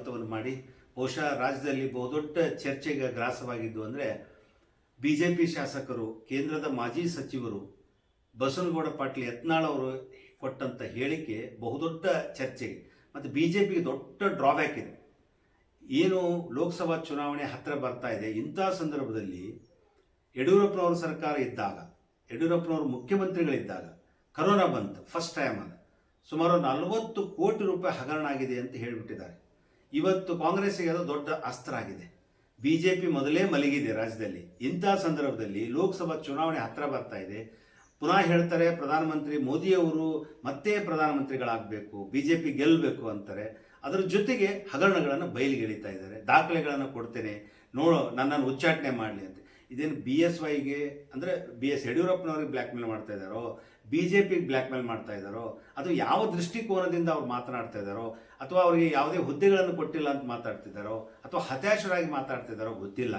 ಸ್ವಾಗತವನ್ನು ಮಾಡಿ, ಬಹುಶಃ ರಾಜ್ಯದಲ್ಲಿ ಬಹುದೊಡ್ಡ ಚರ್ಚೆಗೆ ಗ್ರಾಸವಾಗಿದ್ದು ಅಂದರೆ ಬಿ ಜೆ ಪಿ ಶಾಸಕರು, ಕೇಂದ್ರದ ಮಾಜಿ ಸಚಿವರು ಬಸವನಗೌಡ ಪಾಟೀಲ್ ಯತ್ನಾಳ್ ಅವರು ಕೊಟ್ಟಂಥ ಹೇಳಿಕೆ ಬಹುದೊಡ್ಡ ಚರ್ಚೆ. ಮತ್ತು ಬಿ ಜೆ ಪಿಗೆ ದೊಡ್ಡ ಡ್ರಾಬ್ಯಾಕ್ ಇದೆ. ಏನು ಲೋಕಸಭಾ ಚುನಾವಣೆ ಹತ್ತಿರ ಬರ್ತಾ ಇದೆ, ಇಂಥ ಸಂದರ್ಭದಲ್ಲಿ ಯಡಿಯೂರಪ್ಪನವ್ರ ಸರ್ಕಾರ ಇದ್ದಾಗ, ಯಡಿಯೂರಪ್ಪನವರು ಮುಖ್ಯಮಂತ್ರಿಗಳಿದ್ದಾಗ, ಕರೋನಾ ಬಂತು ಫಸ್ಟ್ ಟೈಮ್ ಅದು. ಸುಮಾರು ನಲವತ್ತು ಕೋಟಿ ರೂಪಾಯಿ ಹಗರಣ ಆಗಿದೆ ಅಂತ ಹೇಳಿಬಿಟ್ಟಿದ್ದಾರೆ. ಇವತ್ತು ಕಾಂಗ್ರೆಸ್ಸಿಗೆ ಅದು ದೊಡ್ಡ ಅಸ್ತ್ರ ಆಗಿದೆ ಬಿ ಜೆ ಪಿ ಮೊದಲೇ ಮಲಗಿದೆ ರಾಜ್ಯದಲ್ಲಿ. ಇಂಥ ಸಂದರ್ಭದಲ್ಲಿ ಲೋಕಸಭಾ ಚುನಾವಣೆ ಹತ್ತಿರ ಬರ್ತಾ ಇದೆ. ಪುನಃ ಹೇಳ್ತಾರೆ ಪ್ರಧಾನಮಂತ್ರಿ ಮೋದಿಯವರು ಮತ್ತೆ ಪ್ರಧಾನಮಂತ್ರಿಗಳಾಗಬೇಕು ಬಿ ಜೆ ಪಿ ಗೆಲ್ಲಬೇಕು ಅಂತಾರೆ. ಅದರ ಜೊತೆಗೆ ಹಗರಣಗಳನ್ನು ಬಯಲಿಗೆಳಿತಾ ಇದ್ದಾರೆ. ದಾಖಲೆಗಳನ್ನು ಕೊಡ್ತೇನೆ. ನೋಡೋ ನನ್ನನ್ನು ಉಚ್ಚಾಟನೆ ಮಾಡಲಿ ಅಂತ. ಇದೇನು ಬಿ ಎಸ್ ವೈಗೆ ಅಂದರೆ ಬಿ ಎಸ್ ಯಡಿಯೂರಪ್ಪನವ್ರಿಗೆ ಬ್ಲ್ಯಾಕ್ ಮೇಲ್ ಮಾಡ್ತಾ ಇದ್ದಾರೋ? ಬಿ ಜೆ ಪಿಗೆ ಬ್ಲ್ಯಾಕ್ ಮೇಲ್ ಮಾಡ್ತಾ ಇದ್ದಾರೋ, ಅಥವಾ ಯಾವ ದೃಷ್ಟಿಕೋನದಿಂದ ಅವ್ರು ಮಾತನಾಡ್ತಾ ಇದ್ದಾರೋ, ಅಥವಾ ಅವರಿಗೆ ಯಾವುದೇ ಹುದ್ದೆಗಳನ್ನು ಕೊಟ್ಟಿಲ್ಲ ಅಂತ ಮಾತಾಡ್ತಿದ್ದಾರೋ, ಅಥವಾ ಹತಾಶರಾಗಿ ಮಾತಾಡ್ತಿದ್ದಾರೋ ಗೊತ್ತಿಲ್ಲ.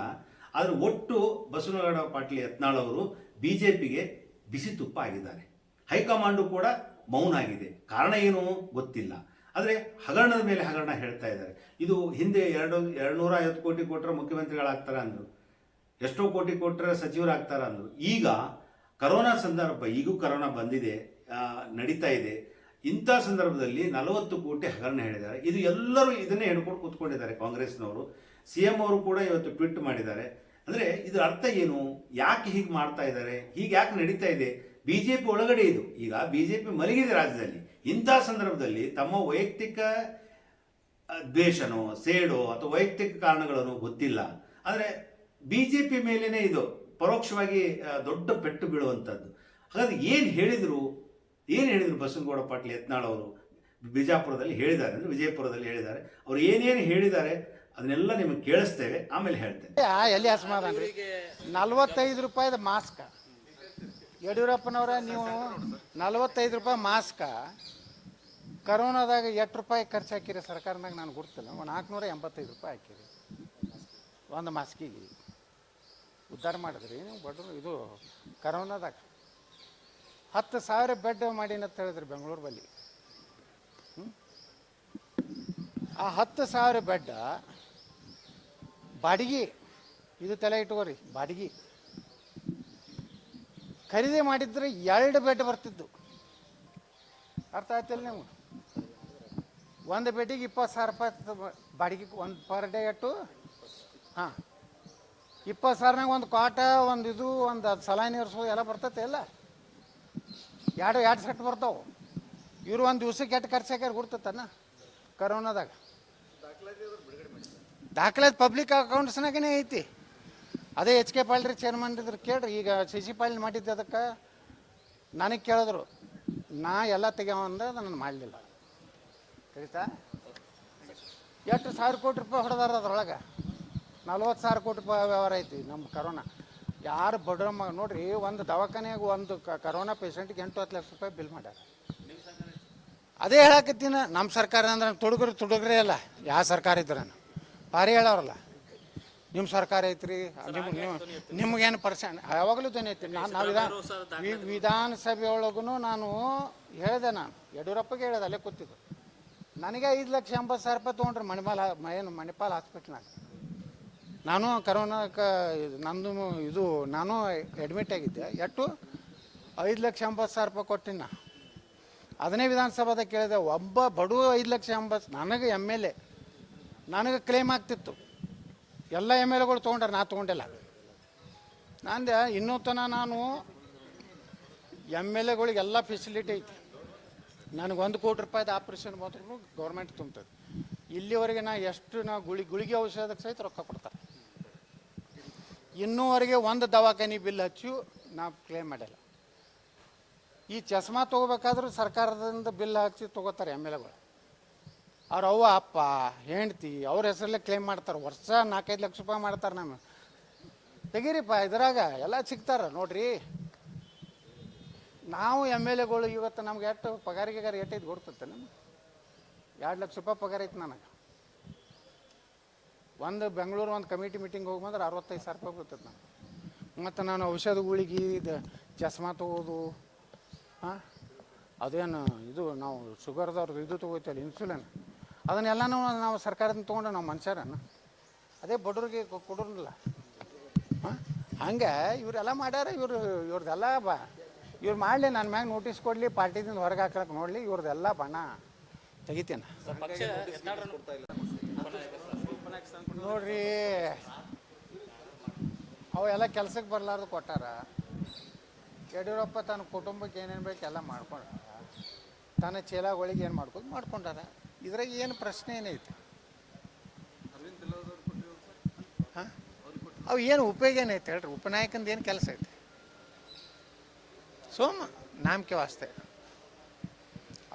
ಆದರೆ ಒಟ್ಟು ಬಸವನಗೌಡ ಪಾಟೀಲ್ ಯತ್ನಾಳ್ ಅವರು ಬಿ ಜೆ ಪಿಗೆ ಬಿಸಿ ತುಪ್ಪ ಆಗಿದ್ದಾರೆ. ಹೈಕಮಾಂಡು ಕೂಡ ಮೌನ ಆಗಿದೆ. ಕಾರಣ ಏನು ಗೊತ್ತಿಲ್ಲ. ಆದರೆ ಹಗರಣದ ಮೇಲೆ ಹಗರಣ ಹೇಳ್ತಾ ಇದ್ದಾರೆ. ಇದು ಹಿಂದೆ ಎರಡು ಎರಡು ನೂರ ಐವತ್ತು ಕೋಟಿ ಕೊಟ್ಟರೆ ಮುಖ್ಯಮಂತ್ರಿಗಳಾಗ್ತಾರೆ ಅಂದರು ಎಷ್ಟೋ ಕೋಟಿ ಕೊಟ್ಟರೆ ಸಚಿವರಾಗ್ತಾರೆ ಅಂದರು ಈಗ ಕರೋನಾ ಸಂದರ್ಭ ಈಗೂ ಕರೋನಾ ಬಂದಿದೆ ನಡೀತಾ ಇದೆ. ಇಂಥ ಸಂದರ್ಭದಲ್ಲಿ ನಲವತ್ತು ಕೋಟಿ ಹಗರಣ ಹೇಳಿದ್ದಾರೆ. ಇದು ಎಲ್ಲರೂ ಇದನ್ನೇ ಹೇಳ್ಕೊಂಡು ಕೂತ್ಕೊಂಡಿದ್ದಾರೆ ಕಾಂಗ್ರೆಸ್ನವರು. ಸಿ ಎಂ ಅವರು ಕೂಡ ಇವತ್ತು ಟ್ವಿಟ್ ಮಾಡಿದ್ದಾರೆ. ಅಂದರೆ ಇದರ ಅರ್ಥ ಏನು? ಯಾಕೆ ಹೀಗೆ ಮಾಡ್ತಾ ಇದ್ದಾರೆ? ಹೀಗೆ ಯಾಕೆ ನಡೀತಾ ಇದೆ? ಬಿ ಜೆ ಪಿ ಒಳಗಡೆ ಇದು. ಈಗ ಬಿ ಜೆ ಪಿ ಮಲಗಿದೆ ರಾಜ್ಯದಲ್ಲಿ. ಇಂಥ ಸಂದರ್ಭದಲ್ಲಿ ತಮ್ಮ ವೈಯಕ್ತಿಕ ದ್ವೇಷನೋ, ಸೇಡೋ ಅಥವಾ ವೈಯಕ್ತಿಕ ಕಾರಣಗಳನ್ನು ಗೊತ್ತಿಲ್ಲ. ಆದರೆ ಬಿ ಜೆ ಪಿ ಮೇಲೇ ಇದು. ಪರೋಕ್ಷವಾಗಿ ದೊಡ್ಡ ಪೆಟ್ಟು ಬೀಳುವಂಥದ್ದು ಹಾಗಾದ್ರೆ ಏನು ಹೇಳಿದರು ಏನು ಹೇಳಿದರು ಬಸವನಗೌಡ ಪಾಟೀಲ್ ಯತ್ನಾಳ್ ಅವರು? ಬಿಜಾಪುರದಲ್ಲಿ ಹೇಳಿದ್ದಾರೆ ಅಂದರೆ ವಿಜಯಪುರದಲ್ಲಿ ಹೇಳಿದ್ದಾರೆ. ಅವ್ರು ಏನೇನು ಹೇಳಿದ್ದಾರೆ ಅದನ್ನೆಲ್ಲ ನಿಮಗೆ ಕೇಳಿಸ್ತೇವೆ ಆಮೇಲೆ ಹೇಳ್ತೇನೆ. ಆ, ಎಲ್ಲಿ ಅಸಮಾಧಾನ ರೀ? ನಲ್ವತ್ತೈದು ರೂಪಾಯಿದ ಮಾಸ್ಕ. ಯಡಿಯೂರಪ್ಪನವರ ನೀವು ನಲ್ವತ್ತೈದು ರೂಪಾಯಿ ಮಾಸ್ಕ ಕರೋನಾದಾಗ ಎಷ್ಟು ರೂಪಾಯಿ ಖರ್ಚು ಹಾಕಿರಿ ಸರ್ಕಾರದಾಗ ನಾನು ಗುರ್ತಿಲ್ಲ. ಒಂದು ನಾಲ್ಕುನೂರ ಎಂಬತ್ತೈದು ರೂಪಾಯಿ ಹಾಕಿರಿ. ಒಂದು ಮಾಸ್ಕಿಗೆ. ಉದ್ಧಾರ ಮಾಡಿದ್ರಿ. ನೀವು ಬಡ್ರು ಇದು ಕರೋನಾದಾಗ ಹತ್ತು ಸಾವಿರ ಬೆಡ್ ಅಂತ ಹೇಳಿದ್ರಿ ಬೆಂಗಳೂರು ಬಲ್ಲಿ. ಆ ಹತ್ತು ಸಾವಿರ ಬೆಡ್ ಬಾಡಿಗೆ, ಇದು ತಲೆ ಇಟ್ಕೋರಿ, ಬಾಡಿಗೆ. ಖರೀದಿ ಮಾಡಿದ್ರೆ ಎರಡು ಬೆಡ್ ಬರ್ತಿದ್ದು. ಅರ್ಥ ಆಯ್ತಿಲ್ಲ ನೀವು ಒಂದು ಬೆಡ್ಡಿಗೆ ಇಪ್ಪತ್ತು ಸಾವಿರ ರೂಪಾಯಿ ಬಾಡಿಗೆ, ಒಂದು ಪರ್ ಡೇ ಅಟ್ಟು? ಹಾಂ. ಇಪ್ಪತ್ತು ಸಾವಿರನಾಗ ಒಂದು ಕಾಟ, ಒಂದು ಇದು, ಒಂದು ಅದು ಸಲಾನಿ ಇರಿಸೋದು ಎಲ್ಲ ಬರ್ತೈತೆ ಎಲ್ಲ. ಎರಡು ಎರಡು ಸೆಟ್ ಬರ್ತಾವೆ. ಇವರು ಒಂದು ದಿವ್ಸಕ್ಕೆ ಎಷ್ಟು ಖರ್ಚು ಹಾಕ್ಯಾರ ಗುರ್ತತನ ಕರೋನಾದಾಗ. ದಾಖಲೆ ಪಬ್ಲಿಕ್ ಅಕೌಂಟ್ಸ್ನಾಗನೇ ಐತಿ. ಅದೇ ಎಚ್ ಕೆ ಪಾಲ್ರಿ ಚೇರ್ಮನ್ ಇದ್ರು ಕೇಳ್ರಿ, ಈಗ ಸಿ ಸಿ ಪಾಲ್ ಮಾಡಿದ್ದೆ ಅದಕ್ಕೆ. ನನಗೆ ಕೇಳಿದ್ರು, ನಾ ಎಲ್ಲ ತೆಗ್ಯಾವಂದ ನಾನು ಮಾಡಲಿಲ್ಲ. ತಿಳಿತಾ ಎಷ್ಟು ಸಾವಿರ ಕೋಟಿ ರೂಪಾಯಿ ಹೊಡೆದಾರ ಅದ್ರೊಳಗೆ? ನಲ್ವತ್ತು ಸಾವಿರ ಕೋಟಿ ರೂಪಾಯಿ ವ್ಯವಹಾರ ಐತಿ ನಮ್ಮ ಕರೋನಾ. ಯಾರು ಬಡ ನೋಡ್ರಿ ಒಂದು ದವಾಖಾನೆಯಾಗ ಒಂದು ಕರೋನಾ ಪೇಷಂಟ್ಗೆ ಎಂಟು ಹತ್ತು ಲಕ್ಷ ರೂಪಾಯಿ ಬಿಲ್ ಮಾಡ್ಯಾರ. ಅದೇ ಹೇಳಕತ್ತೀನಿ ನಮ್ಮ ಸರ್ಕಾರ ಅಂದ್ರೆ ತುಡುಗರು ತುಡುಗ್ರೆ ಅಲ್ಲ ಯಾವ ಸರ್ಕಾರ ಇದ್ರ ಭಾರಿ ಹೇಳೋರಲ್ಲ. ನಿಮ್ಮ ಸರ್ಕಾರ ಐತ್ರಿ ನಿಮ್ ನೀವು ನಿಮ್ಗೇನು ಪರ್ಸೆಂಟ್ ಯಾವಾಗಲೂ ಧ್ವನಿ ಐತಿ ನಾನು ನಾವು ವಿಧಾನ ವಿಧಾನಸಭೆಯೊಳಗೂ ವಿಧಾನಸಭೆ ಒಳಗೂ ನಾನು ಹೇಳಿದೆ ನಾನು. ಯಡಿಯೂರಪ್ಪಗೆ ಹೇಳಿದೆ ಅಲ್ಲೇ ಕೂತಿದ್ದು. ನನಗೆ ಐದು ಲಕ್ಷ ಎಂಬತ್ತು ಸಾವಿರ ರೂಪಾಯಿ ತೊಗೊಂಡ್ರೆ ಮಣಿಪಾಲ ಏನು ಮಣಿಪಾಲ್ ಹಾಸ್ಪಿಟ್ಲ್ನಾಗ. ನಾನು ಕರೋನಾಕ್ಕೆ ನಂದು ಇದು ನಾನು ಅಡ್ಮಿಟ್ ಆಗಿದ್ದೆ. ಎಷ್ಟು ಐದು ಲಕ್ಷ ಎಂಬತ್ತು ಸಾವಿರ ರೂಪಾಯಿ ಕೊಟ್ಟಿನಿ ನಾ. ಅದನ್ನೇ ವಿಧಾನಸಭಾದಾಗ ಕೇಳಿದೆ. ಒಬ್ಬ ಬಡವ ಐದು ಲಕ್ಷ ಎಂಬತ್ತು ನನಗೆ ಎಂ ಎಲ್ ಎ ನನಗೆ ಕ್ಲೇಮ್ ಆಗ್ತಿತ್ತು. ಎಲ್ಲ ಎಂ ಎಲ್ ಎಗಳು ತೊಗೊಂಡ್ರೆ, ನಾ ತೊಗೊಂಡಿಲ್ಲ. ನಂದೆ ಇನ್ನೂ ತನ ನಾನು ಎಂ ಎಲ್ ಎಗಳಿಗೆಲ್ಲ ಫೆಸಿಲಿಟಿ ಐತಿ. ನನಗೆ ಒಂದು ಕೋಟಿ ರೂಪಾಯಿದು ಆಪ್ರೇಷನ್ ಬಂದ್ರೂ ಗೌರ್ಮೆಂಟ್ ತುಂಬ್ತದೆ. ಇಲ್ಲಿವರೆಗೆ ನಾ ಎಷ್ಟು ನಾ ಗುಳಿ, ಗುಳಿಗೆ ಔಷಧಕ್ಕೆ ಸಹಿತ ರೊಕ್ಕ ಕೊಡ್ತಾರೆ. ಇನ್ನೂವರೆಗೆ ಒಂದು ದವಾಖಾನೆ ಬಿಲ್ ಹಚ್ಚು, ನಾವು ಕ್ಲೇಮ್ ಮಾಡಿಲ್ಲ. ಈ ಚಸ್ಮಾ ತೊಗೋಬೇಕಾದ್ರೂ ಸರ್ಕಾರದಿಂದ ಬಿಲ್ ಹಚ್ಚಿ ತೊಗೋತಾರೆ ಎಂ ಎಲ್ ಎಗಳು. ಅವ್ರ ಅವ್ವ, ಅಪ್ಪ, ಹೆಂಡ್ತಿ, ಅವ್ರ ಹೆಸರಲ್ಲೇ ಕ್ಲೇಮ್ ಮಾಡ್ತಾರೆ. ವರ್ಷ ನಾಲ್ಕೈದು ಲಕ್ಷ ರೂಪಾಯಿ ಮಾಡ್ತಾರೆ ನಮ್ಮ ತೆಗೀರಿಪ್ಪ, ಇದ್ರಾಗ ಎಲ್ಲ ಸಿಗ್ತಾರೆ ನೋಡ್ರಿ. ನಾವು ಎಂ ಎಲ್ ಎಗಳು ಇವತ್ತು ನಮ್ಗೆ ಎಷ್ಟು ಪಗಾರಿಗೆ ಎಟ್ಟೈದು ಕೊಡ್ತೈತೆ ನಮ್ಗೆ? ಎರಡು ಲಕ್ಷ ರೂಪಾಯಿ ಪಗಾರ ಐತೆ ನನಗೆ. ಒಂದು ಬೆಂಗಳೂರು ಒಂದು ಕಮಿಟಿ ಮೀಟಿಂಗ್ ಹೋಗಿ ಬಂದ್ರೆ ಅರವತ್ತೈದು ಸಾವಿರ ರೂಪಾಯಿ ಬರ್ತೈತೆ ನಾನು ಮತ್ತು ನಾನು ಔಷಧ ಗುಳಿಗೆ ಇದು ಚಸ್ಮಾ ತೊಗೋದು ಹಾಂ ಅದೇನು ಇದು ನಾವು ಶುಗರ್ದವ್ರದ್ದು ಇದು ತೊಗೋತೀವಲ್ಲ ಇನ್ಸುಲಿನ್ ಅದನ್ನೆಲ್ಲನೂ ನಾವು ಸರ್ಕಾರದಿಂದ ತೊಗೊಂಡು ನಾವು ಮನುಷ್ಯರನ್ನು. ಅದೇ ಬಡವ್ರಿಗೆ ಕೊಡೋರಲ್ಲ ಹಾಂ ಹಂಗೆ ಇವರೆಲ್ಲ ಮಾಡ್ಯಾರ, ಇವರು ಇವ್ರದ್ದೆಲ್ಲ ಬಾ, ಇವ್ರು ಮಾಡಲಿ ನನ್ನ ಮ್ಯಾಗ ನೋಟಿಸ್ ಕೊಡಲಿ, ಪಾರ್ಟಿದಿಂದ ಹೊರಗೆ ಹಾಕಕ್ಕೆ ನೋಡಲಿ ಇವ್ರದ್ದೆಲ್ಲ ಬಣ್ಣ ತೆಗಿತೀನಿ. ನೋಡ್ರಿ. ಅವೆಲ್ಲ ಕೆಲ್ಸಕ್ಕೆ ಬರಲಾರ್ದು ಕೊಟ್ಟಾರ. ಯಡಿಯೂರಪ್ಪ ತನ್ನ ಕುಟುಂಬಕ್ಕೆ ಏನೇನು ಬೇಕು ಎಲ್ಲ ಮಾಡ್ಕೊಂಡಾರ. ತನ್ನ ಚೀಲಗಳಿಗೆ ಏನು ಮಾಡ್ಕೊಂಡು ಮಾಡ್ಕೊಂಡಾರ. ಇದ್ರಾಗ ಏನು ಪ್ರಶ್ನೆ ಏನೈತಿ ಹಾಂ? ಅವು ಏನು ಉಪಯೋಗ ಏನೈತೆ ಹೇಳ್ರಿ? ಉಪನಾಯಕಂದು ಏನು ಕೆಲಸ ಐತೆ? ಸೋಮ ನಾಮಕೆ ವಾಸ್ತೆ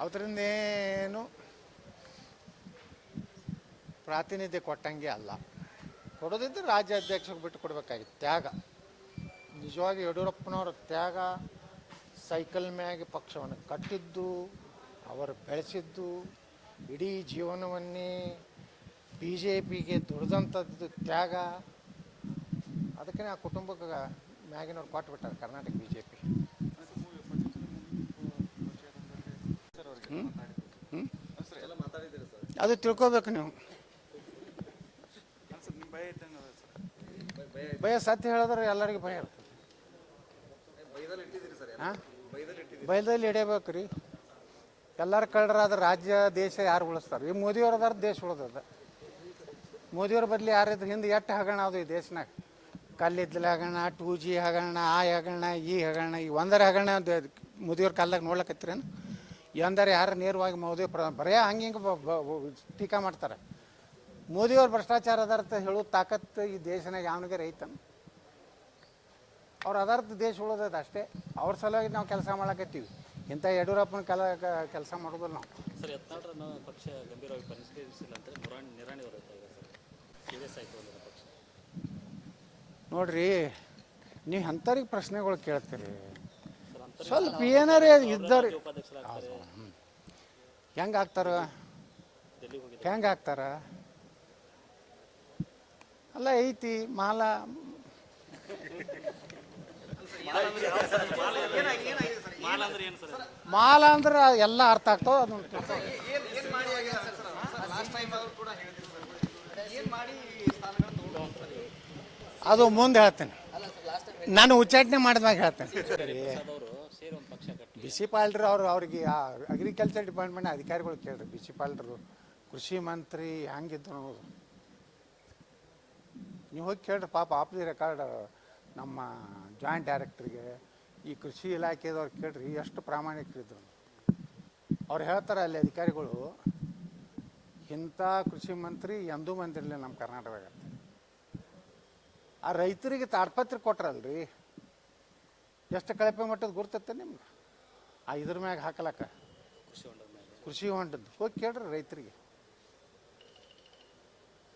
ಅದರಿಂದ ಪ್ರಾತಿನಿಧ್ಯ ಕೊಟ್ಟಂಗೆ ಅಲ್ಲ. ಕೊಡೋದಿದ್ರೆ ರಾಜ್ಯ ಅಧ್ಯಕ್ಷರಿಗೆ ಬಿಟ್ಟು ಕೊಡಬೇಕಾಗಿತ್ತು ತ್ಯಾಗ. ನಿಜವಾಗಿ ಯಡಿಯೂರಪ್ಪನವರ ತ್ಯಾಗ ಸೈಕಲ್ ಮ್ಯಾಗೆ ಪಕ್ಷವನ್ನು ಕಟ್ಟಿದ್ದು ಅವರು ಬೆಳೆಸಿದ್ದು ಇಡೀ ಜೀವನವನ್ನೇ ಬಿ ಜೆ ಪಿಗೆ ದುಡಿದಂಥದ್ದು ತ್ಯಾಗ. ಅದಕ್ಕೆ ಆ ಕುಟುಂಬಕ್ಕೆ ಮ್ಯಾಗಿನವ್ರು ಕೊಟ್ಟು ಬಿಟ್ಟಾರೆ ಕರ್ನಾಟಕ ಬಿ ಜೆ ಪಿ ಅದು ತಿಳ್ಕೊಬೇಕು ನೀವು. ಭಯ ಸತ್ಯ ಹೇಳಿದ್ರೆ ಎಲ್ಲರಿಗೂ ಭಯ ಇರ್ತದೆ ಬೈದಲ್ಲಿ ಹಿಡಿಯಬೇಕು ರೀ. ಎಲ್ಲರೂ ಕಳ್ಳರಾದ್ರೆ ರಾಜ್ಯ ದೇಶ ಯಾರು ಉಳಿಸ್ತಾರೆ? ಈ ಮೋದಿಯವ್ರು ಅದಾರ ದೇಶ ಉಳಿದದ. ಮೋದಿಯವ್ರ ಬದಲಿ ಯಾರಿದ್ರು ಹಿಂದೆ ಎಟ್ಟು ಹಗರಣ ಅದು ಈ ದೇಶನಾಗ? ಕಲ್ಲಿದ್ದಲ ಹಗರಣ ಟೂ ಜಿ ಹಗರಣ ಆ ಹಗರಣ ಈ ಹಗರಣ ಈ ಒಂದರ ಹಗರಣ ದ- ಮೋದಿಯವ್ರ ಕಾಲದಾಗ ನೋಡ್ಲಕತ್ತೀರೇನು? ಎಂದರೆ ಯಾರು ನೇರವಾಗಿ ಮೋದಿ ಪ್ರ ಬರೇ ಹಂಗೆ ಹಿಂಗೆ ಟೀಕಾ ಮಾಡ್ತಾರೆ. ಮೋದಿಯವ್ರ ಭ್ರಷ್ಟಾಚಾರ ಅದಾರ್ಥ ಹೇಳೋ ತಾಕತ್ತು ಈ ದೇಶನಾಗ ಯಾವನಿಗೆ ರೈತನ. ಅವ್ರು ಅದರ್ಥ ದೇಶ ಉಳೋದದ ಅಷ್ಟೇ. ಅವ್ರ ಸಲುವಾಗಿ ನಾವು ಕೆಲಸ ಮಾಡಕತ್ತೀವಿ. ಇಂಥ ಯಡಿಯೂರಪ್ಪನ ಕೆಲ ಕೆಲಸ ಮಾಡೋದಿಲ್ಲ ನಾವು. ಸರ್ ಯತ್ನಾಳ್ರನ್ನ ಪಕ್ಷ ಗಂಭೀರವಾಗಿ ಪರಿಷ್ಕರಿಸಿಲ್ಲ ಅಂತ ಮುರಾಣಿ ನಿರಾಣಿ ಅವರು ಪಕ್ಷ. ನೋಡ್ರಿ ನೀವು ಅಂಥವ್ರಿಗೆ ಪ್ರಶ್ನೆಗಳು ಕೇಳ್ತೀರಿ. ಸ್ವಲ್ಪ ಏನಾರೇ ಇದ್ದಾರೆ ಹೆಂಗೆ ಆಗ್ತಾರ? ಹೆಂಗೆ ಆಗ್ತಾರ? ಅಲ್ಲ, ಐತಿ, ಮಾಲ. ಮಾಲ್ ಅಂದ್ರೆ ಎಲ್ಲ ಅರ್ಥ ಆಗ್ತಾವ ತಿಳ್ಕೊ. ಅದು ಮುಂದೆ ಹೇಳ್ತೇನೆ. ನಾನು ಉಚ್ಚಾಟನೆ ಮಾಡಿದ್ಮ್ಯಾಗ ಹೇಳ್ತೇನೆ. ಅವರು ಸೇರಿ ಒಂದು ಪಕ್ಷ ಕಟ್ಟಿ ಬಿ ಸಿ ಪಾಲ್ಡ್ರು ಅವ್ರು ಅವ್ರಿಗೆ ಅಗ್ರಿಕಲ್ಚರ್ ಡಿಪಾರ್ಟ್ಮೆಂಟ್ ಅಧಿಕಾರಿಗಳು ಕೇಳ್ರಿ ಬಿ ಸಿ ಪಾಲ್ಡ್ರು, ಕೃಷಿ ಮಂತ್ರಿ ಅನ್ನೋದು. ನೀವು ಹೋಗಿ ಕೇಳ್ರಿ ಪಾಪ ಆಫ್ ದಿ ರೆಕಾರ್ಡ್ ನಮ್ಮ ಜಾಯಿಂಟ್ ಡೈರೆಕ್ಟ್ರಿಗೆ ಈ ಕೃಷಿ ಇಲಾಖೆದವ್ರು ಕೇಳ್ರಿ ಎಷ್ಟು ಪ್ರಾಮಾಣಿಕರಿದ್ರು. ಅವ್ರು ಹೇಳ್ತಾರೆ ಅಲ್ಲಿ ಅಧಿಕಾರಿಗಳು ಇಂಥ ಕೃಷಿ ಮಂತ್ರಿ ಎಂದೂ ಬಂದಿರಲಿಲ್ಲ ನಮ್ಮ ಕರ್ನಾಟಕದಾಗ ಆ ರೈತರಿಗೆ ತಾಡ್ಪತ್ರೆ ಕೊಟ್ರಲ್ರಿ. ಎಷ್ಟು ಕಳಪೆ ಮಟ್ಟದ ಗುರ್ತೈತೆ ನಿಮ್ಗೆ? ಆ ಇದ್ರ ಮ್ಯಾಗ ಹಾಕಲಕ್ಕ. ಕೃಷಿ ಹೊಂಡದ್ದು ಹೋಗಿ ಕೇಳ್ರಿ ರೈತರಿಗೆ.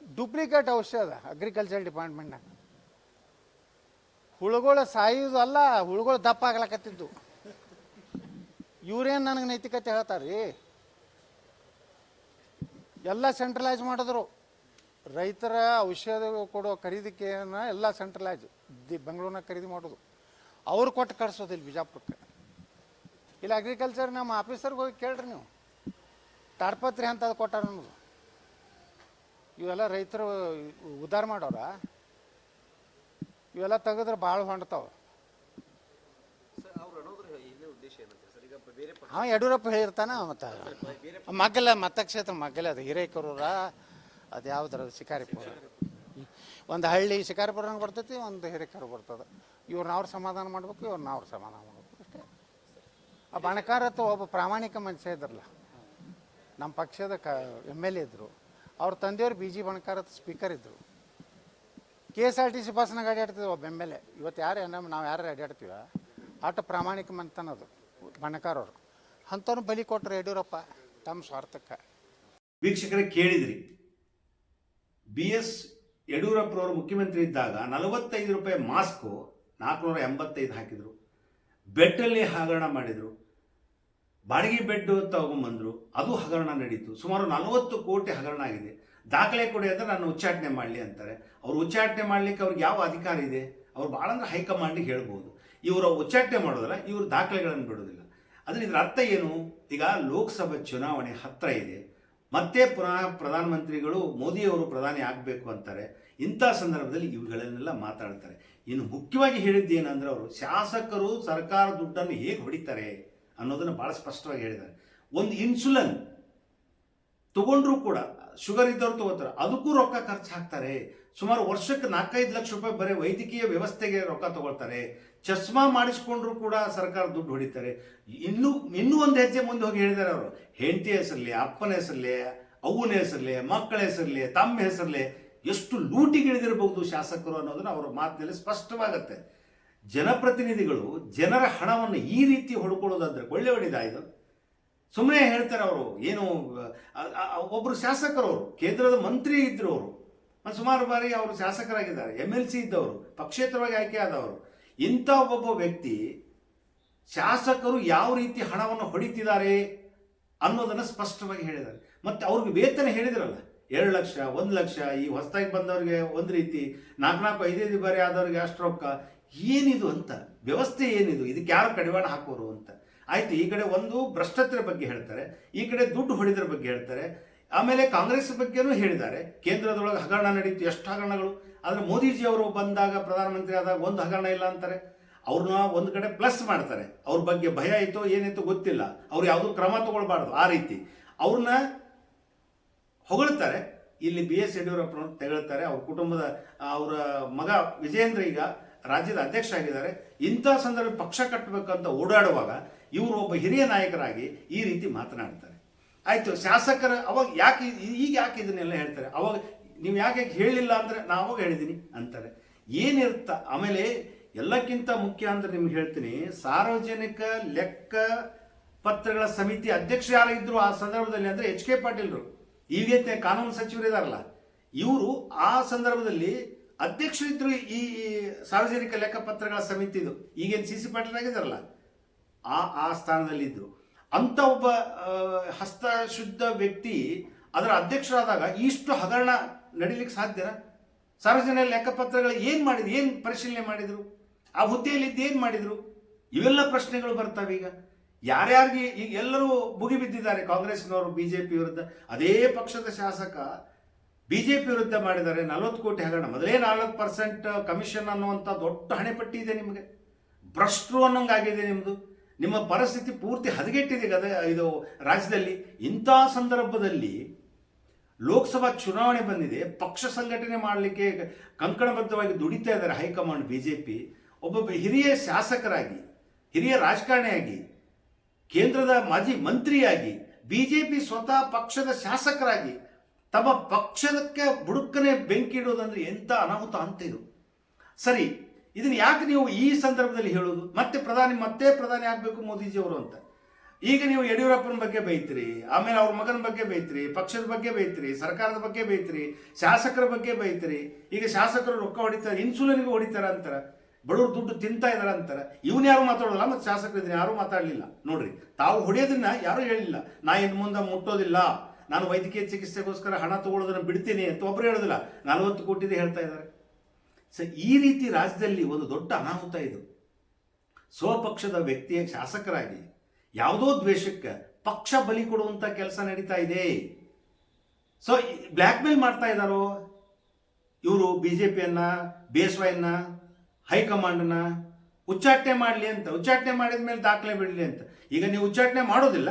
ಡೂಪ್ಲಿಕೇಟ್ ಔಷಧ ಅಗ್ರಿಕಲ್ಚರ್ ಡಿಪಾರ್ಟ್ಮೆಂಟ್ನಾಗ ಹುಳುಗಳು ಸಾಯೋದು ಅಲ್ಲ, ಹುಳುಗಳು ದಪ್ಪ ಆಗ್ಲಕತ್ತಿದ್ದು. ಇವ್ರೇನು ನನಗೆ ನೈತಿಕತೆ ಹೇಳ್ತಾರ್ರಿ ಎಲ್ಲ ಸೆಂಟ್ರಲೈಸ್ ಮಾಡಿದ್ರು. ರೈತರ ಔಷಧ ಕೊಡೋ ಖರೀದಿಕೆಯನ್ನು ಎಲ್ಲ ಸೆಂಟ್ರಲೈಸ್ ದಿ ಖರೀದಿ ಮಾಡೋದು. ಅವ್ರು ಕೊಟ್ಟು ಕಳಿಸೋದು ಇಲ್ಲಿ ಬಿಜಾಪುರಕ್ಕೆ ಇಲ್ಲಿ ಅಗ್ರಿಕಲ್ಚರ್ ನಮ್ಮ ಆಫೀಸರ್ಗೆ ಹೋಗಿ ಕೇಳ್ರಿ ನೀವು. ತಾಡ್ಪತ್ರಿ ಅಂತ ಕೊಟ್ಟಾರ ಅನ್ನೋದು ಇವೆಲ್ಲ ರೈತರು ಉದ್ಧಾರ ಮಾಡೋರ. ಇವೆಲ್ಲ ತೆಗೆದ್ರೆ ಭಾಳ ಹೊಂಡ್ತಾವ ಅವ ಯಡಿಯೂರಪ್ಪ ಹೇಳಿರ್ತಾನ ಮತ್ತು ಮಗ್ಗಲ ಮತಕ್ಷೇತ್ರ ಮಗ್ಗಲ ಅದು ಹಿರೇಕರೂರ ಅದು ಯಾವ್ದ್ರ ಶಿಕಾರಿಪುರ. ಒಂದು ಹಳ್ಳಿ ಶಿಕಾರಿಪುರ ಬರ್ತೈತಿ ಒಂದು ಹಿರೇಕರು ಬರ್ತದೆ. ಇವ್ರನ್ನ ಅವ್ರು ಸಮಾಧಾನ ಮಾಡ್ಬೇಕು ಇವ್ರನ್ನ ಅವ್ರು ಸಮಾಧಾನ ಮಾಡ್ಬೇಕು ಅಷ್ಟೇ. ಆ ಬಣಕಾರತ್ತು ಒಬ್ಬ ಪ್ರಾಮಾಣಿಕ ಮನುಷ್ಯ ಇದ್ರಲ್ಲ ನಮ್ಮ ಪಕ್ಷದ ಕ ಎಂ ಎಲ್ ಎ ಇದ್ದರು ಅವ್ರ ತಂದೆಯವರು ಬಿ ಜಿ ಬಣಕಾರ ಸ್ಪೀಕರ್ ಇದ್ದರು K S R T C ಬಸ್ನಾಗ ಅಡ್ಡಾಡ್ತಿದ್ವಿ ಒಬ್ಬ ಎಂ ಎಲ್ ಎ. ಇವತ್ತು ಯಾರು ನಮ್ಮ ನಾವು ಯಾರು ಅಡ್ಡಾಡ್ತೀವ ಆಟ ಪ್ರಾಮಾಣಿಕ ಮಂತನದು ಬಣಕಾರವ್ರು. ಅಂಥವ್ರು ಬಲಿ ಕೊಟ್ಟರು ಯಡಿಯೂರಪ್ಪ ತಮ್ಮ ಸ್ವಾರ್ಥಕ್ಕೆ. ವೀಕ್ಷಕರೇ ಕೇಳಿದ್ರಿ. ಬಿ ಎಸ್ ಯಡಿಯೂರಪ್ಪನವರು ಮುಖ್ಯಮಂತ್ರಿ ಇದ್ದಾಗ ನಲವತ್ತೈದು ರೂಪಾಯಿ ಮಾಸ್ಕು ನಾಲ್ಕುನೂರ ಎಂಬತ್ತೈದು ಹಾಕಿದರು. ಬೆಟ್ಟಲ್ಲಿ ಹಗರಣ ಮಾಡಿದರು. ಬಾಡಿಗೆ ಬೆಡ್ ತಗೊಂಬಂದರು, ಅದು ಹಗರಣ ನಡೀತು. ಸುಮಾರು ನಲವತ್ತು ಕೋಟಿ ಹಗರಣ ಆಗಿದೆ. ದಾಖಲೆ ಕೊಡಿ ಅಂತ ನಾನು ಉಚ್ಚಾಟನೆ ಮಾಡಲಿ ಅಂತಾರೆ. ಅವ್ರು ಉಚ್ಚಾಟನೆ ಮಾಡಲಿಕ್ಕೆ ಅವ್ರಿಗೆ ಯಾವ ಅಧಿಕಾರ ಇದೆ? ಅವ್ರು ಭಾಳ ಅಂದ್ರೆ ಹೈಕಮಾಂಡಿಗೆ ಹೇಳ್ಬೋದು. ಇವರು ಉಚ್ಚಾಟನೆ ಮಾಡೋದಲ್ಲ, ಇವರು ದಾಖಲೆಗಳನ್ನು ಬಿಡೋದಿಲ್ಲ. ಆದರೆ ಇದರ ಅರ್ಥ ಏನು? ಈಗ ಲೋಕಸಭೆ ಚುನಾವಣೆ ಹತ್ತಿರ ಇದೆ. ಮತ್ತೆ ಪುನಃ ಪ್ರಧಾನಮಂತ್ರಿಗಳು ಮೋದಿಯವರು ಪ್ರಧಾನಿ ಆಗಬೇಕು ಅಂತಾರೆ. ಇಂಥ ಸಂದರ್ಭದಲ್ಲಿ ಇವುಗಳನ್ನೆಲ್ಲ ಮಾತಾಡ್ತಾರೆ. ಇನ್ನು ಮುಖ್ಯವಾಗಿ ಹೇಳಿದ್ದು ಏನಂದ್ರೆ ಅವರು, ಶಾಸಕರು ಸರ್ಕಾರ ದುಡ್ಡನ್ನು ಹೇಗೆ ಹೊಡಿತಾರೆ? ಅನ್ನೋದನ್ನು ಭಾಳ ಸ್ಪಷ್ಟವಾಗಿ ಹೇಳಿದ್ದಾರೆ. ಒಂದು ಇನ್ಸುಲನ್ ತಗೊಂಡ್ರೂ ಕೂಡ ಶುಗರ್ ಇದ್ದವ್ರು ತಗೋತಾರೆ. ಅದಕ್ಕೂ ರೊಕ್ಕ ಖರ್ಚು ಹಾಕ್ತಾರೆ ಸುಮಾರು ವರ್ಷಕ್ಕೆ ನಾಲ್ಕೈದು ಲಕ್ಷ ರೂಪಾಯಿ ಬರೀ ವೈದ್ಯಕೀಯ ವ್ಯವಸ್ಥೆಗೆ ರೊಕ್ಕ ತಗೊಳ್ತಾರೆ. ಚಸ್ಮಾ ಮಾಡಿಸ್ಕೊಂಡ್ರು ಕೂಡ ಸರ್ಕಾರ ದುಡ್ಡು ಹೊಡಿತಾರೆ. ಇನ್ನೂ ಇನ್ನೂ ಒಂದು ಹೆಜ್ಜೆ ಮುಂದೆ ಹೋಗಿ ಹೇಳಿದ್ದಾರೆ ಅವರು. ಹೆಂಡತಿ ಹೆಸರಲ್ಲಿ ಅಪ್ಪನ ಹೆಸರಲ್ಲಿ ಅವ್ವನ ಹೆಸರಲ್ಲಿ ಮಕ್ಕಳ ಹೆಸರಲ್ಲಿ ತಮ್ಮ ಹೆಸರಲ್ಲಿ ಎಷ್ಟು ಲೂಟಿಗಿಳಿದಿರಬಹುದು ಶಾಸಕರು ಅನ್ನೋದನ್ನು ಅವರ ಮಾತಿನಲ್ಲಿ ಸ್ಪಷ್ಟವಾಗುತ್ತೆ. ಜನಪ್ರತಿನಿಧಿಗಳು ಜನರ ಹಣವನ್ನು ಈ ರೀತಿ ಹೊಡ್ಕೊಳ್ಳೋದಾದ್ರೆ ಒಳ್ಳೆ ಹೊಡಿದ ಸುಮ್ಮನೆ ಹೇಳ್ತಾರೆ ಅವರು, ಏನು ಒಬ್ಬರು ಶಾಸಕರವರು ಕೇಂದ್ರದ ಮಂತ್ರಿ ಇದ್ದರು ಅವರು. ಮತ್ತು ಸುಮಾರು ಬಾರಿ ಅವರು ಶಾಸಕರಾಗಿದ್ದಾರೆ ಎಂ ಎಲ್ ಸಿ ಇದ್ದವರು, ಪಕ್ಷೇತರವಾಗಿ ಆಯ್ಕೆ ಆದವರು. ಇಂಥ ಒಬ್ಬ ವ್ಯಕ್ತಿ ಶಾಸಕರು ಯಾವ ರೀತಿ ಹಣವನ್ನು ಹೊಡಿತಿದ್ದಾರೆ ಅನ್ನೋದನ್ನು ಸ್ಪಷ್ಟವಾಗಿ ಹೇಳಿದ್ದಾರೆ. ಮತ್ತು ಅವ್ರಿಗೆ ವೇತನ ಹೇಳಿದ್ರಲ್ಲ, ಎರಡು ಲಕ್ಷ, ಒಂದು ಲಕ್ಷ, ಈ ಹೊಸದಾಗಿ ಬಂದವರಿಗೆ ಒಂದು ರೀತಿ, ನಾಲ್ಕು ನಾಲ್ಕು ಐದೈದು ಬಾರಿ ಆದವ್ರಿಗೆ ಅಷ್ಟು ರೊಕ್ಕ ಏನಿದು ಅಂತ, ವ್ಯವಸ್ಥೆ ಏನಿದು, ಇದಕ್ಕೆ ಯಾರು ಕಡಿವಾಣ ಹಾಕೋರು ಅಂತ. ಆಯ್ತು, ಈ ಕಡೆ ಒಂದು ಭ್ರಷ್ಟತೆಯ ಬಗ್ಗೆ ಹೇಳ್ತಾರೆ, ಈ ಕಡೆ ದುಡ್ಡು ಹೊಡೆದ್ರ ಬಗ್ಗೆ ಹೇಳ್ತಾರೆ, ಆಮೇಲೆ ಕಾಂಗ್ರೆಸ್ ಬಗ್ಗೆನೂ ಹೇಳಿದ್ದಾರೆ. ಕೇಂದ್ರದೊಳಗೆ ಹಗರಣ ನಡೀತು, ಎಷ್ಟು ಹಗರಣಗಳು? ಆದರೆ ಮೋದಿಜಿ ಅವರು ಬಂದಾಗ ಪ್ರಧಾನಮಂತ್ರಿ ಆದಾಗ ಒಂದು ಹಗರಣ ಇಲ್ಲ ಅಂತಾರೆ. ಅವ್ರನ್ನ ಒಂದು ಕಡೆ ಪ್ಲಸ್ ಮಾಡ್ತಾರೆ. ಅವ್ರ ಬಗ್ಗೆ ಭಯ ಆಯಿತೋ ಏನಾಯ್ತೋ ಗೊತ್ತಿಲ್ಲ. ಅವ್ರು ಯಾವುದೂ ಕ್ರಮ ತಗೊಳ್ಬಾರ್ದು ಆ ರೀತಿ. ಅವ್ರನ್ನ ಹೊಗಳ್ತಾರೆ. ಇಲ್ಲಿ ಬಿ ಎಸ್ ಯಡಿಯೂರಪ್ಪನವ್ರು ತೆಗಳ್ತಾರೆ. ಅವ್ರ ಕುಟುಂಬದ, ಅವರ ಮಗ ವಿಜೇಂದ್ರ ಈಗ ರಾಜ್ಯದ ಅಧ್ಯಕ್ಷ ಆಗಿದ್ದಾರೆ. ಇಂಥ ಸಂದರ್ಭ ಪಕ್ಷ ಕಟ್ಟಬೇಕಂತ ಓಡಾಡುವಾಗ ಇವರು ಒಬ್ಬ ಹಿರಿಯ ನಾಯಕರಾಗಿ ಈ ರೀತಿ ಮಾತನಾಡ್ತಾರೆ. ಆಯಿತು, ಶಾಸಕರ ಅವಾಗ ಯಾಕೆ ಈಗ ಯಾಕೆ ಇದನ್ನೆಲ್ಲ ಹೇಳ್ತಾರೆ? ಅವಾಗ ನೀವು ಯಾಕೆ ಹೇಳಿಲ್ಲ ಅಂದ್ರೆ ನಾ ಅವಾಗ ಹೇಳಿದ್ದೀನಿ ಅಂತಾರೆ. ಏನಿರುತ್ತ ಆಮೇಲೆ ಎಲ್ಲಕ್ಕಿಂತ ಮುಖ್ಯ ಅಂದ್ರೆ ನಿಮ್ಗೆ ಹೇಳ್ತೀನಿ, ಸಾರ್ವಜನಿಕ ಲೆಕ್ಕ ಪತ್ರಗಳ ಸಮಿತಿ ಅಧ್ಯಕ್ಷ ಯಾರಿದ್ರು ಆ ಸಂದರ್ಭದಲ್ಲಿ ಅಂದ್ರೆ ಎಚ್ ಕೆ ಪಾಟೀಲ್ರು. ಈಗೇತೆ ಕಾನೂನು ಸಚಿವರು ಇದಾರಲ್ಲ ಇವರು ಆ ಸಂದರ್ಭದಲ್ಲಿ ಅಧ್ಯಕ್ಷರಿದ್ರು ಈ ಈ ಸಾರ್ವಜನಿಕ ಲೆಕ್ಕಪತ್ರಗಳ ಸಮಿತಿದು ಈಗೇನು ಸಿ ಸಿ ಪಾಟೀಲ್ ಆಗಿದಾರಲ್ಲ ಆ ಆ ಸ್ಥಾನದಲ್ಲಿ ಅಂಥ ಒಬ್ಬ ಹಸ್ತಶುದ್ಧ ವ್ಯಕ್ತಿ ಅದರ ಅಧ್ಯಕ್ಷರಾದಾಗ ಇಷ್ಟು ಹಗರಣ ನಡೀಲಿಕ್ಕೆ ಸಾಧ್ಯನಾ? ಸಾರ್ವಜನಿಕ ಲೆಕ್ಕಪತ್ರಗಳು ಏನು ಮಾಡಿದ್ರು? ಏನು ಪರಿಶೀಲನೆ ಮಾಡಿದ್ರು? ಆ ಹುದ್ದೆಯಲ್ಲಿದ್ದು ಏನು ಮಾಡಿದ್ರು? ಇವೆಲ್ಲ ಪ್ರಶ್ನೆಗಳು ಬರ್ತವೆ ಈಗ. ಯಾರ್ಯಾರಿಗೆ, ಈಗ ಎಲ್ಲರೂ ಮುಗಿಬಿದ್ದಿದ್ದಾರೆ ಕಾಂಗ್ರೆಸ್ನವರು ಬಿಜೆಪಿ ವಿರುದ್ಧ ಅದೇ ಪಕ್ಷದ ಶಾಸಕ ಬಿಜೆಪಿ ವಿರುದ್ಧ ಮಾಡಿದ್ದಾರೆ ನಲವತ್ತು ಕೋಟಿ ಹಗರಣ. ಮೊದಲೇ ನಾಲ್ಕು ಪರ್ಸೆಂಟ್ ಕಮಿಷನ್ ಅನ್ನುವಂಥ ದೊಡ್ಡ ಹಣೆಪಟ್ಟಿ ಇದೆ ನಿಮಗೆ. ಭ್ರಷ್ಟರು ಅನ್ನೋಂಗಾಗಿದೆ ನಿಮ್ಮದು ನಿಮ್ಮ ಪರಿಸ್ಥಿತಿ ಪೂರ್ತಿ ಹದಗೆಟ್ಟಿದೆ ಗದ, ಇದು ರಾಜ್ಯದಲ್ಲಿ. ಇಂಥ ಸಂದರ್ಭದಲ್ಲಿ ಲೋಕಸಭಾ ಚುನಾವಣೆ ಬಂದಿದೆ. ಪಕ್ಷ ಸಂಘಟನೆ ಮಾಡಲಿಕ್ಕೆ ಕಂಕಣಬದ್ಧವಾಗಿ ದುಡಿತಾ ಇದ್ದಾರೆ ಹೈಕಮಾಂಡ್ ಬಿ ಜೆ ಪಿ ಒಬ್ಬೊಬ್ಬ ಹಿರಿಯ ಶಾಸಕರಾಗಿ, ಹಿರಿಯ ರಾಜಕಾರಣಿಯಾಗಿ, ಕೇಂದ್ರದ ಮಾಜಿ ಮಂತ್ರಿಯಾಗಿ ಬಿ ಜೆ ಪಿ ಸ್ವತಃ ಪಕ್ಷದ ಶಾಸಕರಾಗಿ ತಮ್ಮ ಪಕ್ಷಕ್ಕೆ ಬುಡುಕನೆ ಬೆಂಕಿ ಇಡೋದಂದ್ರೆ ಎಂಥ ಅನಾಹುತ ಅಂತ ಇದು. ಸರಿ, ಇದನ್ನ ಯಾಕೆ ನೀವು ಈ ಸಂದರ್ಭದಲ್ಲಿ ಹೇಳೋದು? ಮತ್ತೆ ಪ್ರಧಾನಿ ಮತ್ತೆ ಪ್ರಧಾನಿ ಆಗಬೇಕು ಮೋದಿಜಿಯವರು ಅಂತ. ಈಗ ನೀವು ಯಡಿಯೂರಪ್ಪನ ಬಗ್ಗೆ ಬೈತ್ರಿ, ಆಮೇಲೆ ಅವ್ರ ಮಗನ ಬಗ್ಗೆ ಬೈತ್ರಿ, ಪಕ್ಷದ ಬಗ್ಗೆ ಬೈತ್ರಿ, ಸರ್ಕಾರದ ಬಗ್ಗೆ ಬೈತ್ರಿ, ಶಾಸಕರ ಬಗ್ಗೆ ಬೈತ್ರಿ, ಈಗ ಶಾಸಕರು ರೊಕ್ಕ ಹೊಡಿತಾರೆ ಇನ್ಸುಲಿನ್ಗೆ ಹೊಡಿತಾರೆ ಅಂತಾರ, ಬಡವರು ದುಡ್ಡು ತಿಂತಾ ಇದಾರೆ ಅಂತಾರೆ. ಇವನ್ ಯಾರು ಮಾತಾಡೋಲ್ಲ ಮತ್ತೆ ಶಾಸಕರು ಇದನ್ನ ಯಾರು ಮಾತಾಡಲಿಲ್ಲ. ನೋಡ್ರಿ, ತಾವು ಹೊಡೆಯೋದನ್ನ ಯಾರು ಹೇಳಿಲ್ಲ. ನಾ ಇನ್ನು ಮುಂದೆ ಮುಟ್ಟೋದಿಲ್ಲ. ನಾನು ವೈದ್ಯಕೀಯ ಚಿಕಿತ್ಸೆಗೋಸ್ಕರ ಹಣ ತಗೊಳ್ಳೋದನ್ನು ಬಿಡ್ತೀನಿ ಅಂತ ಒಬ್ಬರು ಹೇಳೋದಿಲ್ಲ. ನಲವತ್ತು ಕೋಟಿದೆ ಹೇಳ್ತಾ ಇದ್ದಾರೆ. ಸೊ ಈ ರೀತಿ ರಾಜ್ಯದಲ್ಲಿ ಒಂದು ದೊಡ್ಡ ಅನಾಹುತ ಇದು. ಸ್ವಪಕ್ಷದ ವ್ಯಕ್ತಿಯ ಶಾಸಕರಾಗಿ ಯಾವುದೋ ದ್ವೇಷಕ್ಕೆ ಪಕ್ಷ ಬಲಿ ಕೊಡುವಂಥ ಕೆಲಸ ನಡೀತಾ ಇದೆ. ಸೊ ಬ್ಲ್ಯಾಕ್ ಮೇಲ್ ಮಾಡ್ತಾ ಇದ್ದಾರೋ? ಇವರು ಬಿ ಜೆ ಪಿಯನ್ನ ಬಿ ಎಸ್ ವೈನ ಹೈಕಮಾಂಡನ್ನ ಉಚ್ಚಾಟನೆ ಮಾಡಲಿ ಅಂತ. ಉಚ್ಚಾಟನೆ ಮಾಡಿದ ಮೇಲೆ ದಾಖಲೆ ಬಿಡಲಿ ಅಂತ. ಈಗ ನೀವು ಉಚ್ಚಾಟನೆ ಮಾಡೋದಿಲ್ಲ.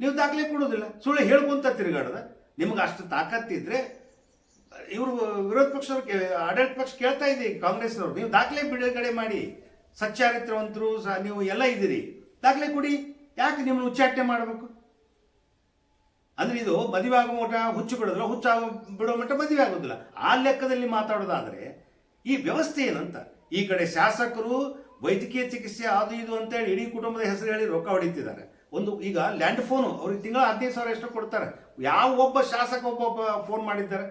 ನೀವು ದಾಖಲೆ ಕೊಡೋದಿಲ್ಲ ಸುಳ್ಳು ಹೇಳ್ಕೊಂತ ತಿರುಗಾಡದ. ನಿಮ್ಗೆ ಅಷ್ಟು ತಾಕತ್ತಿದ್ರೆ ಇವರು ವಿರೋಧ ಪಕ್ಷದವ್ರು ಆಡಳಿತ ಪಕ್ಷ ಕೇಳ್ತಾ ಇದ್ದೀವಿ ಕಾಂಗ್ರೆಸ್ನವ್ರು. ನೀವು ದಾಖಲೆ ಬಿಡುಗಡೆ ಮಾಡಿ. ಸಚ್ಚಾರಿತ್ರವಂತರು ಸಹ ನೀವು ಎಲ್ಲ ಇದ್ದೀರಿ. ದಾಖಲೆ ಕೊಡಿ. ಯಾಕೆ ನಿಮ್ಮನ್ನು ಉಚ್ಚಾಟನೆ ಮಾಡಬೇಕು? ಅಂದ್ರೆ ಇದು ಮದುವೆ ಆಗೋ ಮಟ್ಟ ಹುಚ್ಚು ಬಿಡೋದಿಲ್ಲ ಹುಚ್ಚು ಬಿಡೋ ಮಟ್ಟ ಮದುವೆ ಆಗೋದಿಲ್ಲ ಆ ಲೆಕ್ಕದಲ್ಲಿ ಮಾತಾಡೋದಾದರೆ, ಈ ವ್ಯವಸ್ಥೆ ಏನಂತ? ಈ ಕಡೆ ಶಾಸಕರು ವೈದ್ಯಕೀಯ ಚಿಕಿತ್ಸೆ ಅದು ಇದು ಅಂತೇಳಿ ಇಡೀ ಕುಟುಂಬದ ಹೆಸರು ಹೇಳಿ ರೊಕ್ಕ ಹೊಡಿತಿದ್ದಾರೆ. ಒಂದು ಈಗ ಲ್ಯಾಂಡ್ ಫೋನು ಅವ್ರಿಗೆ ತಿಂಗಳ ಹದಿನೈದು ಸಾವಿರ ಎಷ್ಟು ಕೊಡ್ತಾರೆ. ಯಾವ ಒಬ್ಬ ಶಾಸಕ ಒಬ್ಬೊಬ್ಬ ಫೋನ್ ಮಾಡಿದ್ದಾರೆ.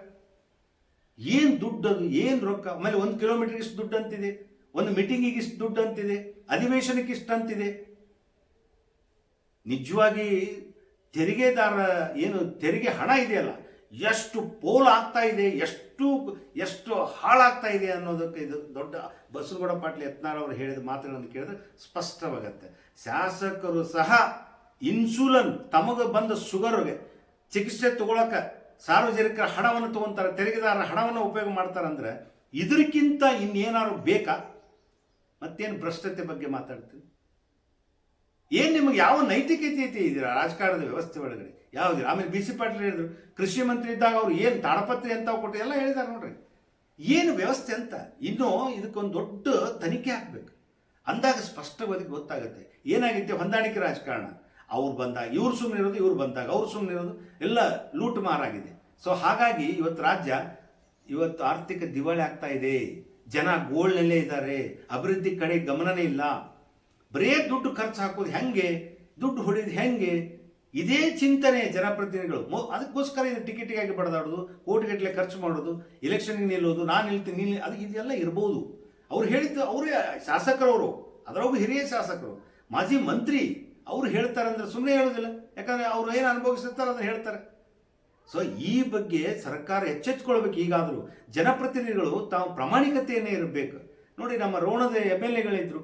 ಏನು ದುಡ್ಡು ಅದು, ಏನು ರೊಕ್ಕ? ಆಮೇಲೆ ಒಂದು ಕಿಲೋಮೀಟರ್ಗೆ ಇಷ್ಟು ದುಡ್ಡು ಅಂತಿದೆ. ಒಂದು ಮೀಟಿಂಗಿಗೆ ಇಷ್ಟು ದುಡ್ಡು ಅಂತಿದೆ. ಅಧಿವೇಶನಕ್ಕೆ ಇಷ್ಟು ಅಂತಿದೆ. ನಿಜವಾಗಿ ತೆರಿಗೆದಾರ ಏನು, ತೆರಿಗೆ ಹಣ ಇದೆಯಲ್ಲ, ಎಷ್ಟು ಪೋಲ್ ಆಗ್ತಾ ಇದೆ, ಎಷ್ಟು ಎಷ್ಟು ಹಾಳಾಗ್ತಾ ಇದೆ ಅನ್ನೋದಕ್ಕೆ ಇದು ದೊಡ್ಡ ಬಸವಗೌಡ ಪಾಟೀಲ್ ಯತ್ನಾಳ್ ಅವರು ಹೇಳಿದ ಮಾತುಗಳನ್ನು ಕೇಳಿದ್ರೆ ಸ್ಪಷ್ಟವಾಗತ್ತೆ. ಶಾಸಕರು ಸಹ ಇನ್ಸುಲನ್ ತಮಗೆ ಬಂದ ಶುಗರ್ಗೆ ಚಿಕಿತ್ಸೆ ತಗೊಳಕ್ಕೆ ಸಾರ್ವಜನಿಕರ ಹಣವನ್ನು ತಗೊಂತಾರೆ, ತೆರಿಗೆದಾರರ ಹಣವನ್ನು ಉಪಯೋಗ ಮಾಡ್ತಾರಂದ್ರೆ ಇದಕ್ಕಿಂತ ಇನ್ನೇನಾದ್ರು ಬೇಕಾ? ಮತ್ತೇನು ಭ್ರಷ್ಟತೆ ಬಗ್ಗೆ ಮಾತಾಡ್ತೀವಿ ಏನು ನಿಮಗೆ ಯಾವ ನೈತಿಕತೆ ಐತಿ ಇದೀರಾ ರಾಜಕಾರಣದ ವ್ಯವಸ್ಥೆ ಒಳಗಡೆ? ಯಾವುದಿಲ್ಲ? ಆಮೇಲೆ ಬಿ ಸಿ ಪಾಟೀಲ್ ಹೇಳಿದ್ರು, ಕೃಷಿ ಮಂತ್ರಿ ಇದ್ದಾಗ ಅವ್ರು ಏನು ತಾಡಪತ್ರೆ ಅಂತ ಕೊಟ್ಟು ಎಲ್ಲ ಹೇಳಿದಾರೆ ನೋಡ್ರಿ. ಏನು ವ್ಯವಸ್ಥೆ ಅಂತ? ಇನ್ನೂ ಇದಕ್ಕೊಂದು ದೊಡ್ಡ ತನಿಖೆ ಹಾಕ್ಬೇಕು ಅಂದಾಗ ಸ್ಪಷ್ಟವಾಗಿ ಗೊತ್ತಾಗುತ್ತೆ. ಏನಾಗಿತ್ತೆ? ಹೊಂದಾಣಿಕೆ ರಾಜಕಾರಣ. ಅವ್ರು ಬಂದಾಗ, ಇವ್ರು ಸುಮ್ಮನೆ ಇರೋದು, ಇವ್ರು ಬಂದಾಗ, ಅವ್ರು ಸುಮ್ಮನೆ ಇರೋದು, ಎಲ್ಲ ಲೂಟ್ ಮಾರಾಗಿದೆ ಸೊ ಹಾಗಾಗಿ ಇವತ್ತು ರಾಜ್ಯ, ಇವತ್ತು ಆರ್ಥಿಕ ದಿವಾಳಿ ಆಗ್ತಾ ಇದೆ. ಜನ ಗೋಲ್ನಲ್ಲೇ ಇದ್ದಾರೆ. ಅಭಿವೃದ್ಧಿ ಕಡೆ ಗಮನನೇ ಇಲ್ಲ. ಬರೇ ದುಡ್ಡು ಖರ್ಚು ಹಾಕೋದು ಹೆಂಗೆ? ದುಡ್ಡು ಹೊಡೆಯೋದು ಹೆಂಗೆ? ಇದೇ ಚಿಂತನೆ ಜನಪ್ರತಿನಿಧಿಗಳು. ಅದಕ್ಕೋಸ್ಕರ ಇದು ಟಿಕೆಟಿಗಾಗಿ ಬಡದಾಡೋದು, ಕೋಟಿಗಟ್ಟಲೆ ಖರ್ಚು ಮಾಡೋದು ಎಲೆಕ್ಷನ್ಗೆ ನಿಲ್ಲೋದು, ನಾನು ನಿಲ್ತೀನಿ ನಿಲ್ಲಿ ಅದು ಇದೆಲ್ಲ ಇರ್ಬೋದು. ಅವ್ರು ಹೇಳಿದ್ದು ಅವರೇ ಶಾಸಕರವರು ಅದರೊಬ್ಬ ಹಿರಿಯ ಶಾಸಕರು. ಮಾಜಿ ಮಂತ್ರಿ ಅವ್ರು ಹೇಳ್ತಾರೆ ಅಂದ್ರೆ ಸುಮ್ಮನೆ ಹೇಳೋದಿಲ್ಲ. ಯಾಕಂದರೆ ಅವ್ರು ಏನು ಅನುಭವಿಸಿರ್ತಾರೆ ಅಂದ್ರೆ ಹೇಳ್ತಾರೆ. ಸೊ ಈ ಬಗ್ಗೆ ಸರ್ಕಾರ ಎಚ್ಚೆತ್ಕೊಳ್ಬೇಕು ಈಗಾದರೂ. ಜನಪ್ರತಿನಿಧಿಗಳು ತಾವು ಪ್ರಾಮಾಣಿಕತೆಯನ್ನೇ ಇರಬೇಕು. ನೋಡಿ, ನಮ್ಮ ರೋಣದ ಎಂ ಎಲ್ ಎಗಳಿದ್ರು.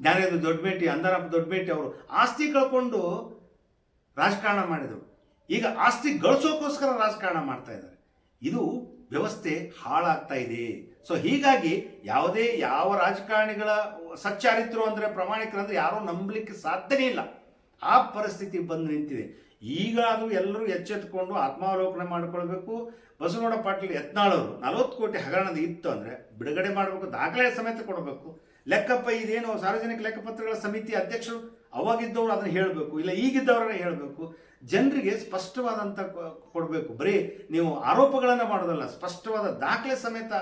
ಜ್ಞಾನೇಂದ್ರ ದೊಡ್ಡಬೇಟಿ ಅಂದಾರಪ್ಪ ದೊಡ್ಡಬೇಟಿ ಅವರು ಆಸ್ತಿ ಕಳ್ಕೊಂಡು ರಾಜಕಾರಣ ಮಾಡಿದರು. ಈಗ ಆಸ್ತಿ ಗಳಿಸೋಕ್ಕೋಸ್ಕರ ರಾಜಕಾರಣ ಮಾಡ್ತಾ ಇದ್ದಾರೆ. ಇದು ವ್ಯವಸ್ಥೆ ಹಾಳಾಗ್ತಾ ಇದೆ. ಸೊ ಹೀಗಾಗಿ ಯಾವುದೇ ಯಾವ ರಾಜಕಾರಣಿಗಳ ಸಚ್ಚಾರಿತ್ರು ಅಂದರೆ ಪ್ರಾಮಾಣಿಕರು ಅಂದರೆ ಯಾರೂ ನಂಬಲಿಕ್ಕೆ ಸಾಧ್ಯನೇ ಇಲ್ಲ. ಆ ಪರಿಸ್ಥಿತಿ ಬಂದು ನಿಂತಿದೆ. ಈಗಾದರೂ ಎಲ್ಲರೂ ಎಚ್ಚೆತ್ಕೊಂಡು ಆತ್ಮಾವಲೋಕನ ಮಾಡಿಕೊಳ್ಬೇಕು. ಬಸವನಗೌಡ ಪಾಟೀಲ್ ಯತ್ನಾಳವರು ನಲವತ್ತು ಕೋಟಿ ಹಗರಣದ ಇತ್ತು ಅಂದರೆ ಬಿಡುಗಡೆ ಮಾಡಬೇಕು, ದಾಖಲೆ ಸಮೇತ ಕೊಡಬೇಕು. ಲೆಕ್ಕಪ್ಪ ಇದೇನು ಸಾರ್ವಜನಿಕ ಲೆಕ್ಕಪತ್ರಗಳ ಸಮಿತಿ ಅಧ್ಯಕ್ಷರು ಅವಾಗಿದ್ದವರು ಅದನ್ನು ಹೇಳಬೇಕು, ಇಲ್ಲ ಈಗಿದ್ದವರನ್ನ ಹೇಳಬೇಕು. ಜನರಿಗೆ ಸ್ಪಷ್ಟವಾದಂಥ ಕೊಡಬೇಕು. ಬರೀ ನೀವು ಆರೋಪಗಳನ್ನು ಮಾಡೋದಲ್ಲ, ಸ್ಪಷ್ಟವಾದ ದಾಖಲೆ ಸಮೇತ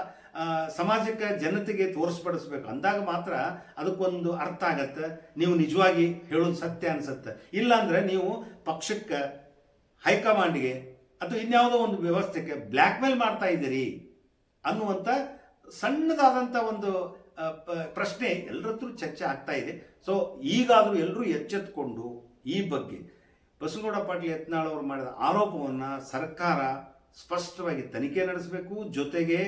ಸಮಾಜಕ್ಕೆ ಜನತೆಗೆ ತೋರಿಸ್ಪಡಿಸ್ಬೇಕು. ಅಂದಾಗ ಮಾತ್ರ ಅದಕ್ಕೊಂದು ಅರ್ಥ ಆಗತ್ತೆ. ನೀವು ನಿಜವಾಗಿ ಹೇಳೋದು ಸತ್ಯ ಅನ್ಸುತ್ತೆ. ಇಲ್ಲಾಂದ್ರೆ ನೀವು ಪಕ್ಷಕ್ಕೆ, ಹೈಕಮಾಂಡ್ಗೆ ಅಥವಾ ಇನ್ಯಾವುದೋ ಒಂದು ವ್ಯವಸ್ಥೆಗೆ ಬ್ಲ್ಯಾಕ್ ಮೇಲ್ ಮಾಡ್ತಾ ಇದ್ದೀರಿ ಅನ್ನುವಂಥ ಸಣ್ಣದಾದಂಥ ಒಂದು ಪ್ರಶ್ನೆ ಎಲ್ಲರ ಹತ್ರ ಚರ್ಚೆ ಆಗ್ತಾ ಇದೆ. ಸೊ ಈಗಾದರೂ ಎಲ್ಲರೂ ಎಚ್ಚೆತ್ತುಕೊಂಡು ಈ ಬಗ್ಗೆ ಬಸವಗೌಡ ಪಾಟೀಲ್ ಯತ್ನಾಳ್ ಅವರು ಮಾಡಿದ ಆರೋಪವನ್ನು ಸರ್ಕಾರ ಸ್ಪಷ್ಟವಾಗಿ ತನಿಖೆ ನಡೆಸಬೇಕು. ಜೊತೆಗೆ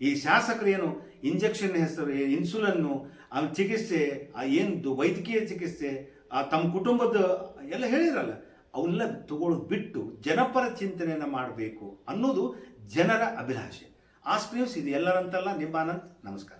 ಈ ಶಾಸಕರು ಏನು ಇಂಜೆಕ್ಷನ್ ಹೆಸರು ಇನ್ಸುಲನ್ನು, ಆ ಚಿಕಿತ್ಸೆ, ಆ ಏನು ವೈದ್ಯಕೀಯ ಚಿಕಿತ್ಸೆ, ಆ ತಮ್ಮ ಕುಟುಂಬದ ಎಲ್ಲ ಹೇಳಿದ್ರಲ್ಲ, ಅವನ್ನೆಲ್ಲ ತಗೊಳ್ಳೋದು ಬಿಟ್ಟು ಜನಪರ ಚಿಂತನೆಯನ್ನು ಮಾಡಬೇಕು ಅನ್ನೋದು ಜನರ ಅಭಿಲಾಷೆ. ಆ ಇದು ಎಲ್ಲರಂತಲ್ಲ, ನಿಮ್ಮ ನಮಸ್ಕಾರ.